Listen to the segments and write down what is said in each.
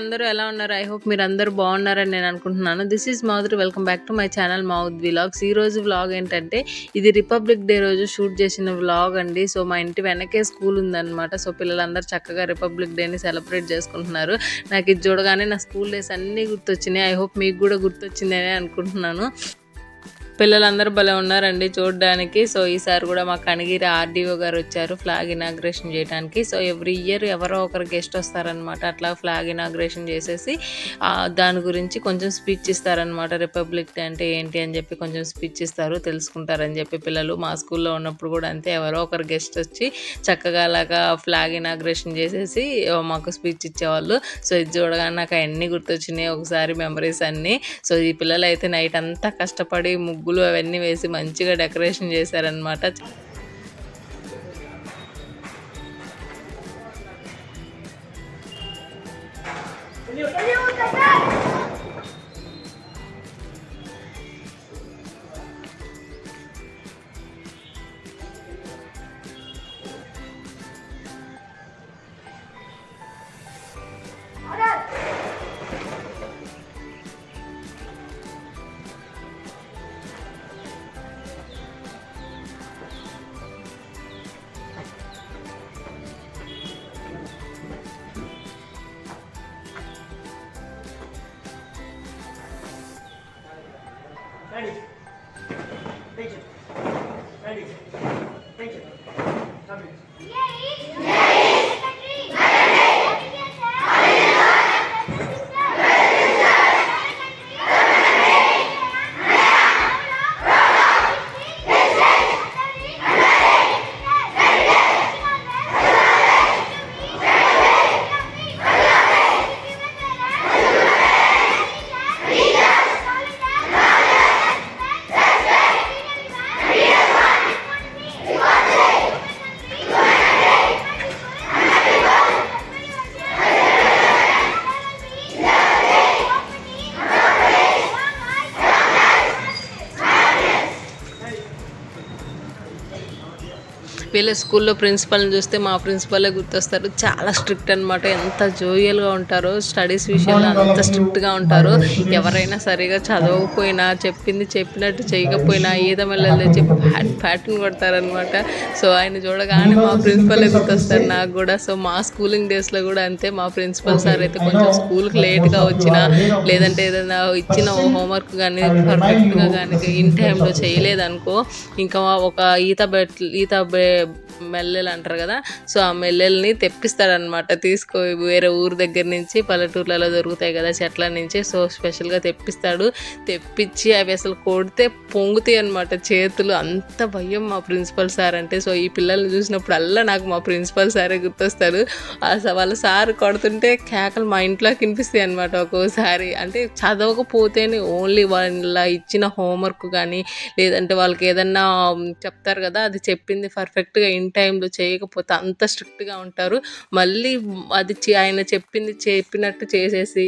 అందరూ ఎలా ఉన్నారు? ఐ హోప్ మీరు అందరూ బాగున్నారని నేను అనుకుంటున్నాను. This is Madhuri welcome back to my channel మౌద్ vlogs ఈ రోజు వ్లాగ్ ఏంటంటే ఇది రిపబ్లిక్ డే రోజు షూట్ చేసిన వ్లాగ్ అండి. సో మా ఇంటి వెనకే స్కూల్ ఉందన్నమాట. సో పిల్లలందరూ చక్కగా రిపబ్లిక్ డేని సెలబ్రేట్ చేసుకుంటున్నారు. నాకు ఇది చూడగానే నా స్కూల్ డేస్ అన్నీ గుర్తొచ్చినాయి. ఐ హోప్ మీకు కూడా గుర్తొచ్చిందని అనుకుంటున్నాను. పిల్లలందరూ భలే ఉన్నారండి చూడడానికి. సో ఈసారి కూడా మా కనిగిరి ఆర్డీఓ గారు వచ్చారు ఫ్లాగ్ ఇనాగ్రేషన్ చేయడానికి సో ఎవ్రీ ఇయర్ ఎవరో ఒకరు గెస్ట్ వస్తారనమాట అట్లా ఫ్లాగ్ ఇనాగ్రేషన్ చేసేసి దాని గురించి కొంచెం స్పీచ్ ఇస్తారనమాట రిపబ్లిక్ డే అంటే ఏంటి అని చెప్పి కొంచెం స్పీచ్ ఇస్తారు తెలుసుకుంటారని చెప్పి పిల్లలు. మా స్కూల్లో ఉన్నప్పుడు కూడా అంతే. ఎవరో ఒకరు గెస్ట్ వచ్చి చక్కగా అలాగా ఫ్లాగ్ ఇనాగ్రేషన్ చేసేసి మాకు స్పీచ్ ఇచ్చేవాళ్ళు. సో ఇది చూడగానే నాకు అన్నీ గుర్తొచ్చినాయి ఒకసారి మెమరీస్ అన్నీ. సో ఈ పిల్లలు అయితే నైట్ అంతా కష్టపడి ముగ్గులు అవన్నీ వేసి మంచిగా డెకరేషన్ చేశారనమాట Ready. వీళ్ళ స్కూల్లో ప్రిన్సిపల్ని చూస్తే మా ప్రిన్సిపలే గుర్తొస్తారు. చాలా స్ట్రిక్ట్ అన్నమాట. ఎంత జోయల్గా ఉంటారో స్టడీస్ విషయంలో అంత స్ట్రిక్ట్గా ఉంటారు ఎవరైనా సరిగా చదవకపోయినా చెప్పింది చెప్పినట్టు చేయకపోయినా ఈదం వెళ్ళలేదు చెప్పి ప్యాటర్న్ కొడతారనమాట సో ఆయన చూడగానే మా ప్రిన్సిపలే గుర్తొస్తారు నాకు కూడా. సో మా స్కూలింగ్ డేస్లో కూడా అంతే. మా ప్రిన్సిపల్ సార్ అయితే కొంచెం స్కూల్కి లేట్గా వచ్చినా లేదంటే ఏదైనా ఇచ్చిన హోంవర్క్ కానీ పర్ఫెక్ట్గా కానీ ఇన్ టైంలో చేయలేదనుకో ఇంకా ఒక ఈత బెట్ ఈత బె the మెల్లెలు అంటారు కదా సో ఆ మెల్లెల్ని తెప్పిస్తాడనమాట తీసుకో వేరే ఊరు దగ్గర నుంచి పల్లెటూర్లలో దొరుకుతాయి కదా చెట్ల నుంచి సో స్పెషల్గా తెప్పిస్తాడు. తెప్పించి అవి అసలు కొడితే పొంగుతాయి అనమాట చేతులు. అంత భయం మా ప్రిన్సిపల్ సార్ అంటే. సో ఈ పిల్లల్ని చూసినప్పుడు అల్లా నాకు మా ప్రిన్సిపల్ సారే గుర్తొస్తారు వాళ్ళ సార్ కొడుతుంటే కేకలు మా ఇంట్లోకి వినిపిస్తాయి అనమాట ఒక్కోసారి. అంటే చదవకపోతేనే ఓన్లీ వాళ్ళ ఇచ్చిన హోంవర్క్ కానీ లేదంటే వాళ్ళకి ఏదన్నా చెప్తారు కదా అది చెప్పింది పర్ఫెక్ట్గా ఇన్ టైంలో చేయకపోతే అంత స్ట్రిక్ట్గా ఉంటారు. మళ్ళీ అది ఆయన చెప్పింది చెప్పినట్టు చేసేసి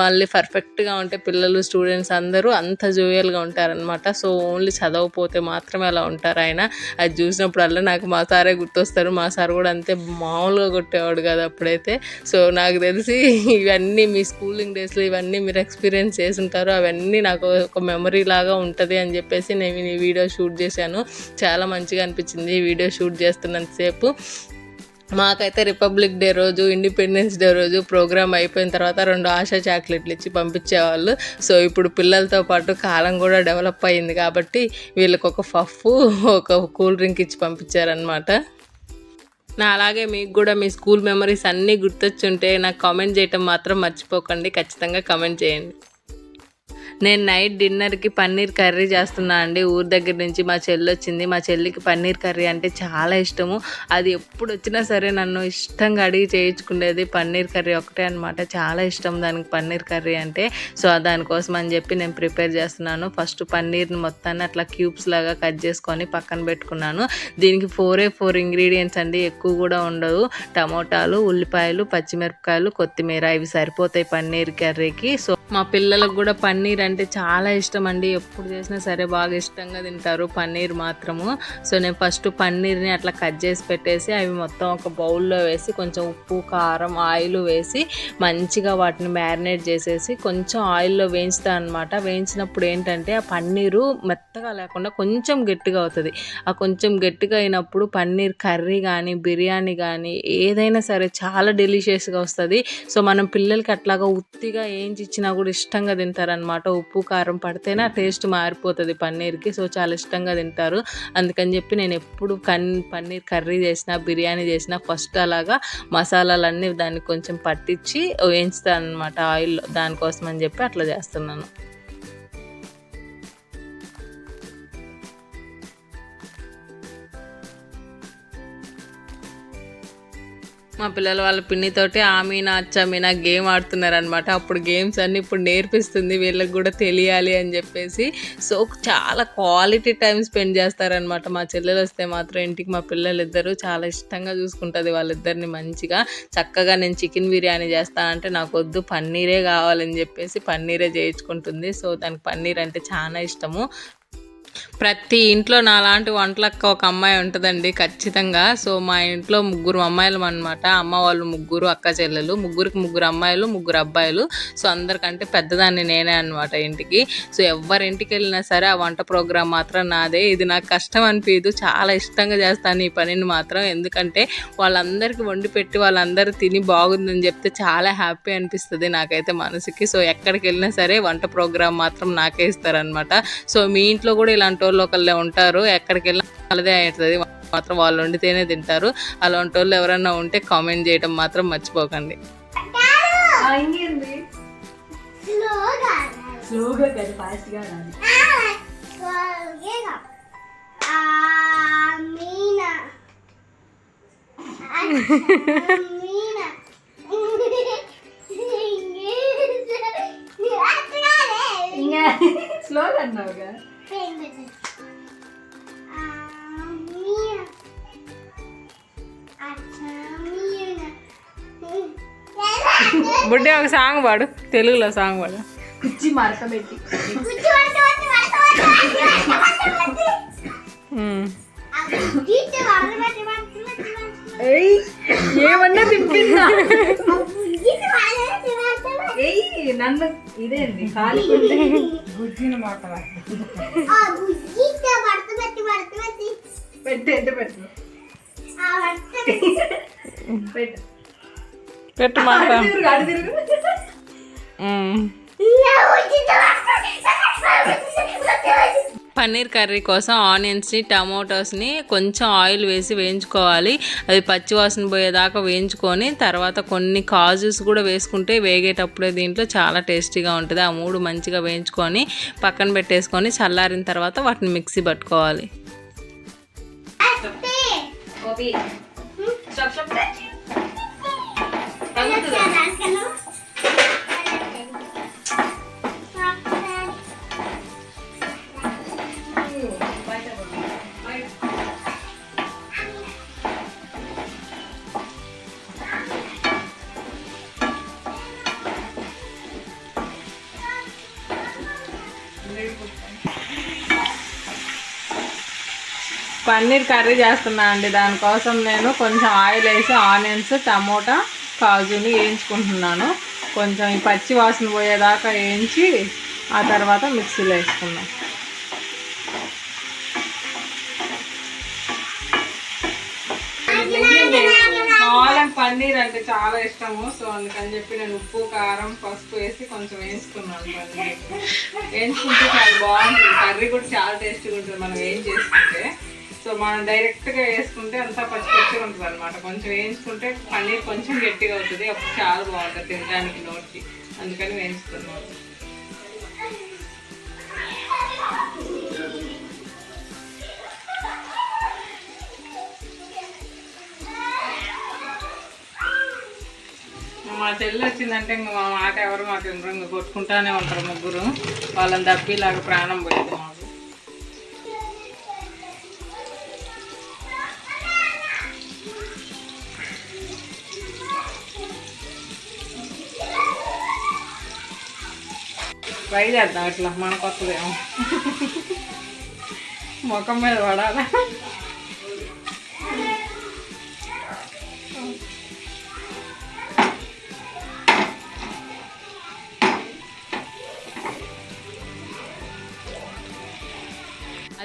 మళ్ళీ పర్ఫెక్ట్గా ఉంటే పిల్లలు స్టూడెంట్స్ అందరూ అంత జోయల్గా ఉంటారనమాట సో ఓన్లీ చదవకపోతే మాత్రమే అలా ఉంటారు ఆయన. అది చూసినప్పుడల్లా నాకు మా సారే గుర్తొస్తారు. మా సార్ కూడా అంతే మామూలుగా కొట్టేవాడు కదా అప్పుడైతే. సో నాకు తెలిసి ఇవన్నీ మీ స్కూలింగ్ డేస్లో ఇవన్నీ మీరు ఎక్స్పీరియన్స్ చేసి ఉంటారు అవన్నీ నాకు ఒక మెమరీ లాగా ఉంటుంది అని చెప్పేసి నేను ఈ వీడియో షూట్ చేశాను. చాలా మంచిగా అనిపించింది. ఈ వీడియో షూట్ చేస్తున్నంతసేపు మాకైతే రిపబ్లిక్ డే రోజు ఇండిపెండెన్స్ డే రోజు ప్రోగ్రామ్ అయిపోయిన తర్వాత రెండు ఆశా చాక్లెట్లు ఇచ్చి పంపించేవాళ్ళు. సో ఇప్పుడు పిల్లలతో పాటు కాలం కూడా డెవలప్ అయింది కాబట్టి వీళ్ళకి ఒక పఫ్ ఒక కూల్ డ్రింక్ ఇచ్చి పంపించారనమాట నా అలాగే మీకు కూడా మీ స్కూల్ మెమరీస్ అన్నీ గుర్తొచ్చుంటే నాకు కామెంట్ చేయటం మాత్రం మర్చిపోకండి. ఖచ్చితంగా కామెంట్ చేయండి. నేను నైట్ డిన్నర్కి పన్నీర్ కర్రీ చేస్తున్నా అండి. ఊరి దగ్గర నుంచి మా చెల్లి వచ్చింది. మా చెల్లికి పన్నీర్ కర్రీ అంటే చాలా ఇష్టము. అది ఎప్పుడు వచ్చినా సరే నన్ను ఇష్టంగా అడిగి చేయించుకునేది పన్నీర్ కర్రీ ఒకటే అనమాట చాలా ఇష్టం దానికి పన్నీర్ కర్రీ అంటే. సో దానికోసం అని చెప్పి నేను ప్రిపేర్ చేస్తున్నాను. ఫస్ట్ పన్నీర్ని మొత్తాన్ని అట్లా క్యూబ్స్ లాగా కట్ చేసుకొని పక్కన పెట్టుకున్నాను. దీనికి ఫోరే ఫోర్ ఇంగ్రీడియంట్స్ అండి. ఎక్కువ కూడా ఉండదు. టమోటాలు ఉల్లిపాయలు పచ్చిమిరపకాయలు కొత్తిమీర ఇవి సరిపోతాయి పన్నీర్ కర్రీకి. సో మా పిల్లలకు కూడా పన్నీర్ అంటే చాలా ఇష్టం అండి ఎప్పుడు చేసినా సరే బాగా ఇష్టంగా తింటారు. పన్నీర్ మాత్రము. సో నేను ఫస్ట్ పన్నీర్ని అట్లా కట్ చేసి పెట్టేసి అవి మొత్తం ఒక బౌల్లో వేసి కొంచెం ఉప్పు కారం ఆయిల్ వేసి మంచిగా వాటిని మ్యారినేట్ చేసేసి కొంచెం ఆయిల్లో వేయించుతాను అనమాట వేయించినప్పుడు ఏంటంటే ఆ పన్నీరు మెత్తగా లేకుండా కొంచెం గట్టిగా అవుతుంది. ఆ కొంచెం గట్టిగా అయినప్పుడు పన్నీర్ కర్రీ కానీ బిర్యానీ కానీ ఏదైనా సరే చాలా డెలిషియస్గా వస్తుంది. సో మనం పిల్లలకి అట్లాగా ఉత్తిగా ఏంచి ఇచ్చినా కూడా ఇష్టంగా తింటారనమాట ఉప్పు కారం పడితేనే ఆ టేస్ట్ మారిపోతుంది పన్నీర్కి. సో చాలా ఇష్టంగా తింటారు. అందుకని చెప్పి నేను ఎప్పుడు కన్ పన్నీర్ కర్రీ చేసినా బిర్యానీ చేసినా ఫస్ట్ అలాగా మసాలాలన్నీ దాన్ని కొంచెం పట్టించి వేయించుతాను అనమాట ఆయిల్లో దానికోసం అని చెప్పి అట్లా చేస్తున్నాను. మా పిల్లలు వాళ్ళ పిన్నితోటి ఆమీనా అచ్చమీనా గేమ్ ఆడుతున్నారు అనమాట అప్పుడు గేమ్స్ అన్ని ఇప్పుడు నేర్పిస్తుంది వీళ్ళకి కూడా తెలియాలి అని చెప్పేసి. సో చాలా క్వాలిటీ టైం స్పెండ్ చేస్తారనమాట మా చెల్లెలు వస్తే మాత్రం ఇంటికి మా పిల్లలు ఇద్దరు చాలా ఇష్టంగా చూసుకుంటుంది వాళ్ళిద్దరిని మంచిగా. చక్కగా నేను చికెన్ బిర్యానీ చేస్తానంటే నాకు వద్దు పన్నీరే కావాలని చెప్పేసి పన్నీరే చేయించుకుంటుంది. సో దానికి పన్నీర్ అంటే చాలా ఇష్టము. ప్రతి ఇంట్లో నాలాంటి వంటలక్క ఒక అమ్మాయి ఉంటుందండి ఖచ్చితంగా. సో మా ఇంట్లో ముగ్గురు అమ్మాయిలు అనమాట అమ్మ వాళ్ళు ముగ్గురు అక్క చెల్లెలు. ముగ్గురికి ముగ్గురు అమ్మాయిలు ముగ్గురు అబ్బాయిలు. సో అందరికంటే పెద్దదాన్ని నేనే అనమాట ఇంటికి. సో ఎవరింటికి వెళ్ళినా సరే ఆ వంట ప్రోగ్రామ్ మాత్రం నాదే. ఇది నాకు కష్టం అనిపించదు చాలా ఇష్టంగా చేస్తాను ఈ పనిని మాత్రం. ఎందుకంటే వాళ్ళందరికీ వండి పెట్టి వాళ్ళందరూ తిని బాగుందని చెప్తే చాలా హ్యాపీ అనిపిస్తుంది నాకైతే మనసుకి. సో ఎక్కడికి వెళ్ళినా సరే వంట ప్రోగ్రామ్ మాత్రం నాకే ఇస్తారనమాట సో మీ ఇంట్లో కూడా ఇలాంటి వాళ్ళు ఒకళ్ళే ఉంటారు. ఎక్కడికి వెళ్ళినా వాళ్ళదే అవుతుంది. మాత్రం వాళ్ళు వండితేనే తింటారు. అలాంటి వాళ్ళు ఎవరైనా ఉంటే కామెంట్ చేయడం మాత్రం మర్చిపోకండి. స్లోగా స్లోగా బుడ్డే ఒక సాంగ్ పాడు తెలుగులో సాంగ్ పాడు. పెట్టి ఉమ్. ఏయ్ ఏమన్నా తిప్పిందా నన్ను ఇదేంది ఖాళీ గుజ్జిన మాట పెట్టు ఎంత పెట్టు? పెట్టు. పెట్టు మాట. పన్నీర్ కర్రీ కోసం ఆనియన్స్ని టమాటోస్ని కొంచెం ఆయిల్ వేసి వేయించుకోవాలి. అది పచ్చివాసన పోయేదాకా వేయించుకొని తర్వాత కొన్ని కాజుస్ కూడా వేసుకుంటే వేగేటప్పుడే దీంట్లో చాలా టేస్టీగా ఉంటుంది. ఆ మూడు మంచిగా వేయించుకొని పక్కన పెట్టేసుకొని చల్లారిన తర్వాత వాటిని మిక్సీ పట్టుకోవాలి. పన్నీర్ కర్రీ చేస్తున్నా అండి. దానికోసం నేను కొంచెం ఆయిల్ వేసి ఆనియన్స్ టమోటా కాజుని వేయించుకుంటున్నాను. కొంచెం ఈ పచ్చి వాసన పోయేదాకా వేయించి ఆ తర్వాత మిక్సీలో వేసుకున్నాం వాళ్ళకి పన్నీర్ అంటే చాలా ఇష్టము. సో అందుకని చెప్పి నేను ఉప్పు కారం పసుపు వేసి కొంచెం వేసుకున్నాను పన్నీర్ వేయించుకుంటే చాలా బాగుంటుంది. కర్రీ కూడా చాలా టేస్టీగా ఉంటుంది మనం ఏం చేసుకుంటే. సో మనం డైరెక్ట్గా వేసుకుంటే అంతా పచ్చి పచ్చిగా ఉంటుంది అనమాట కొంచెం వేయించుకుంటే పన్నీర్ కొంచెం గట్టిగా అవుతుంది. అప్పుడు చాలా బాగుంటుంది తినడానికి నోటికి. అందుకని వేయించుకున్నాను. మా చెల్లి వచ్చిందంటే ఇంకా మా మాట ఎవరు మాకు వినరు ఇంకా కొట్టుకుంటానే ఉంటారు ముగ్గురు. వాళ్ళని దబ్బిలాగా ప్రాణం పోయేది మాకు. ట్రై చేద్దాం ఇట్లా మన కొత్తదేమో ముఖం మీద పడాలా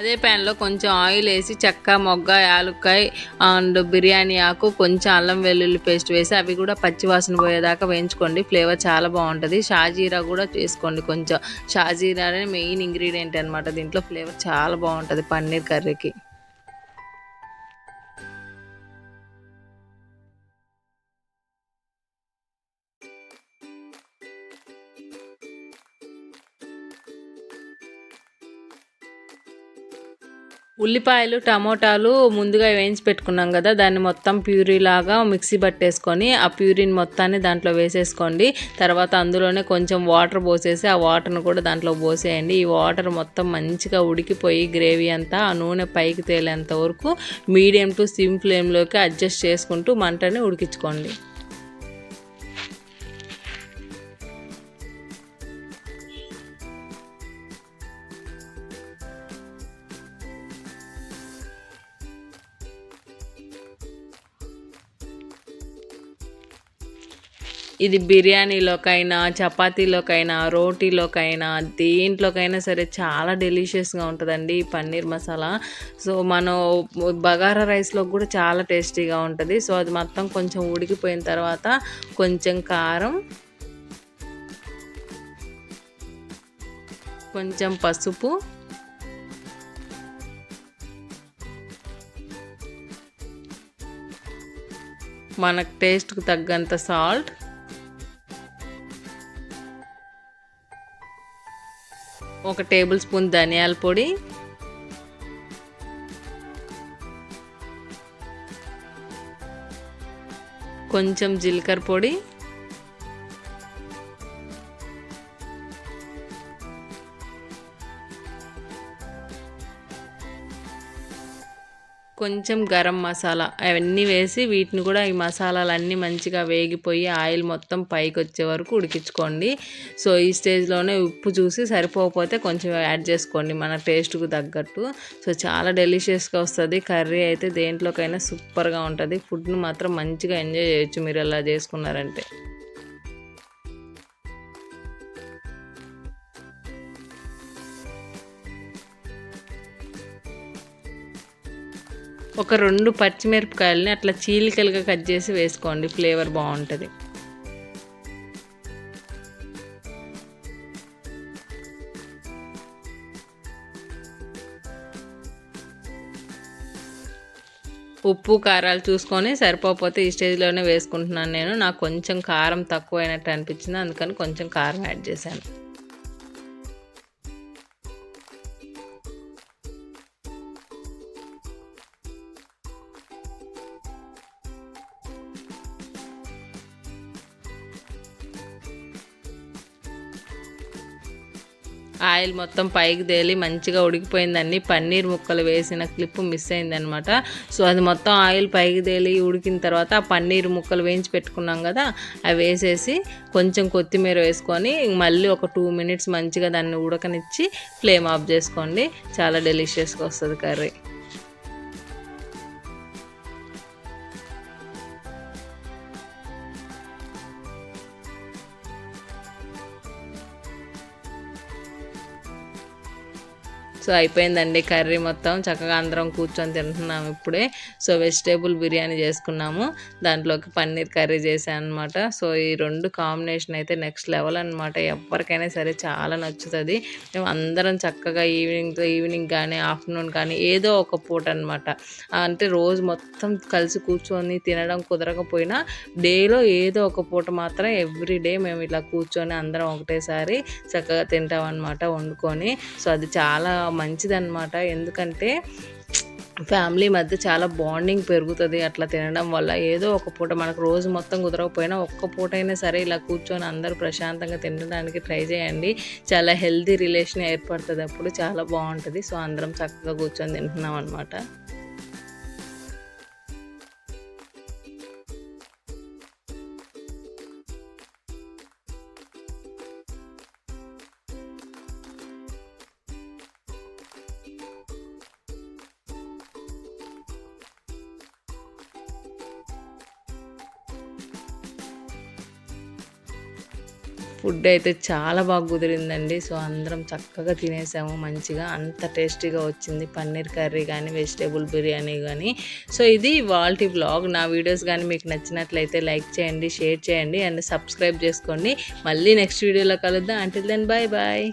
అదే ప్యాన్లో కొంచెం ఆయిల్ వేసి చెక్క మొగ్గ యాలుక్కాయ అండ్ బిర్యానీ ఆకు కొంచెం అల్లం వెల్లుల్లి పేస్ట్ వేసి అవి కూడా పచ్చివాసన పోయేదాకా వేయించుకోండి. ఫ్లేవర్ చాలా బాగుంటుంది. షాజీరా కూడా చేసుకోండి కొంచెం. షాజీరా అనే మెయిన్ ఇంగ్రీడియంట్ అనమాట దీంట్లో ఫ్లేవర్ చాలా బాగుంటుంది పన్నీర్ కర్రీకి. ఉల్లిపాయలు టమోటాలు ముందుగా వేయించి పెట్టుకున్నాం కదా దాన్ని మొత్తం ప్యూరీ లాగా మిక్సీ పట్టేసుకొని ఆ ప్యూరీని మొత్తాన్ని దాంట్లో వేసేసుకోండి. తర్వాత అందులోనే కొంచెం వాటర్ పోసేసి ఆ వాటర్ను కూడా దాంట్లో పోసేయండి. ఈ వాటర్ మొత్తం మంచిగా ఉడికిపోయి గ్రేవీ అంతా ఆ నూనె పైకి తేలేంత వరకు మీడియం టు సిమ్ ఫ్లేమ్లోకి అడ్జస్ట్ చేసుకుంటూ మంటని ఉడికించుకోండి. ఇది బిర్యానీలోకైనా చపాతీలోకైనా రోటీలోకైనా దేంట్లోకైనా సరే చాలా డెలిషియస్గా ఉంటుందండి ఈ పన్నీర్ మసాలా. సో మనం బగారా రైస్లో కూడా చాలా టేస్టీగా ఉంటుంది. సో అది మొత్తం కొంచెం ఉడికిపోయిన తర్వాత కొంచెం కారం కొంచెం పసుపు మనకు టేస్ట్కి తగ్గంత సాల్ట్ ఒక టేబుల్ స్పూన్ ధనియాల పొడి. కొంచెం జీలకర్ర పొడి. కొంచెం గరం మసాలా అవన్నీ వేసి వీటిని కూడా ఈ మసాలాలన్నీ మంచిగా వేగిపోయి ఆయిల్ మొత్తం పైకి వచ్చే వరకు ఉడికించుకోండి. సో ఈ స్టేజ్లోనే ఉప్పు చూసి సరిపోకపోతే కొంచెం యాడ్ చేసుకోండి మన టేస్ట్కు తగ్గట్టు. సో చాలా డెలిషియస్గా వస్తుంది. కర్రీ అయితే దేంట్లోకైనా సూపర్గా ఉంటుంది. ఫుడ్ను మాత్రం మంచిగా ఎంజాయ్ చేయొచ్చు మీరు అలా చేసుకున్నారంటే. ఒక రెండు పచ్చిమిరపకాయలని అట్లా చీలికలుగా కట్ చేసి వేసుకోండి. ఫ్లేవర్ బాగుంటుంది. ఉప్పు కారాలు చూసుకొని సరిపోకపోతే ఈ స్టేజ్లోనే వేసుకుంటున్నాను నేను. నాకు కొంచెం కారం తక్కువైనట్టు అనిపించింది. అందుకని కొంచెం కారం యాడ్ చేశాను. ఆయిల్ మొత్తం పైకి తేలి మంచిగా ఉడికిపోయిందండి. పన్నీర్ ముక్కలు వేసిన క్లిప్ మిస్ అయిందనమాట సో అది మొత్తం ఆయిల్ పైకి తేలి ఉడికిన తర్వాత ఆ పన్నీర్ ముక్కలు వేయించి పెట్టుకున్నాం కదా అవి వేసేసి కొంచెం కొత్తిమీర వేసుకొని మళ్ళీ ఒక టూ మినిట్స్ మంచిగా దాన్ని ఉడకనిచ్చి ఫ్లేమ్ ఆఫ్ చేసుకోండి. చాలా డెలిషియస్గా వస్తుంది కర్రీ. సో అయిపోయిందండి కర్రీ మొత్తం. చక్కగా అందరం కూర్చొని తింటున్నాం ఇప్పుడే. సో వెజిటేబుల్ బిర్యానీ చేసుకున్నాము. దాంట్లోకి పన్నీర్ కర్రీ చేశాను అనమాట సో ఈ రెండు కాంబినేషన్ అయితే నెక్స్ట్ లెవెల్ అనమాట ఎవరికైనా సరే చాలా నచ్చుతుంది. మేము అందరం చక్కగా ఈవినింగ్ ఈవినింగ్ కానీ ఆఫ్టర్నూన్ కానీ ఏదో ఒక పూట అనమాట అంటే రోజు మొత్తం కలిసి కూర్చొని తినడం కుదరకపోయినా డేలో ఏదో ఒక పూట మాత్రం ఎవ్రీ డే మేము ఇలా కూర్చొని అందరం ఒకటేసారి చక్కగా తింటాం అనమాట వండుకొని. సో అది చాలా మంచిదన్నమాట. ఎందుకంటే ఫ్యామిలీ మధ్య చాలా బాండింగ్ పెరుగుతుంది. అట్లా తినడం వల్ల ఏదో ఒక పూట మనకు రోజు మొత్తం కుదరకపోయినా ఒక్క పూట అయినా సరే ఇలా కూర్చొని అందరూ ప్రశాంతంగా తినడానికి ట్రై చేయండి. చాలా హెల్తీ రిలేషన్ ఏర్పడుతుంది అప్పుడు చాలా బాగుంటుంది. సో అందరం చక్కగా కూర్చొని తింటున్నాం అనమాట ఫుడ్ అయితే చాలా బాగా కుదిరిందండి. సో అందరం చక్కగా తినేసాము మంచిగా. అంత టేస్టీగా వచ్చింది. పన్నీర్ కర్రీ కానీ వెజిటేబుల్ బిర్యానీ కానీ సో ఇది వాల్టీ బ్లాగ్ నా వీడియోస్ కానీ మీకు నచ్చినట్లయితే లైక్ చేయండి షేర్ చేయండి అండ్ సబ్స్క్రైబ్ చేసుకోండి. మళ్ళీ నెక్స్ట్ వీడియోలో కలుద్దాం. అంటే దెన్ బాయ్ బాయ్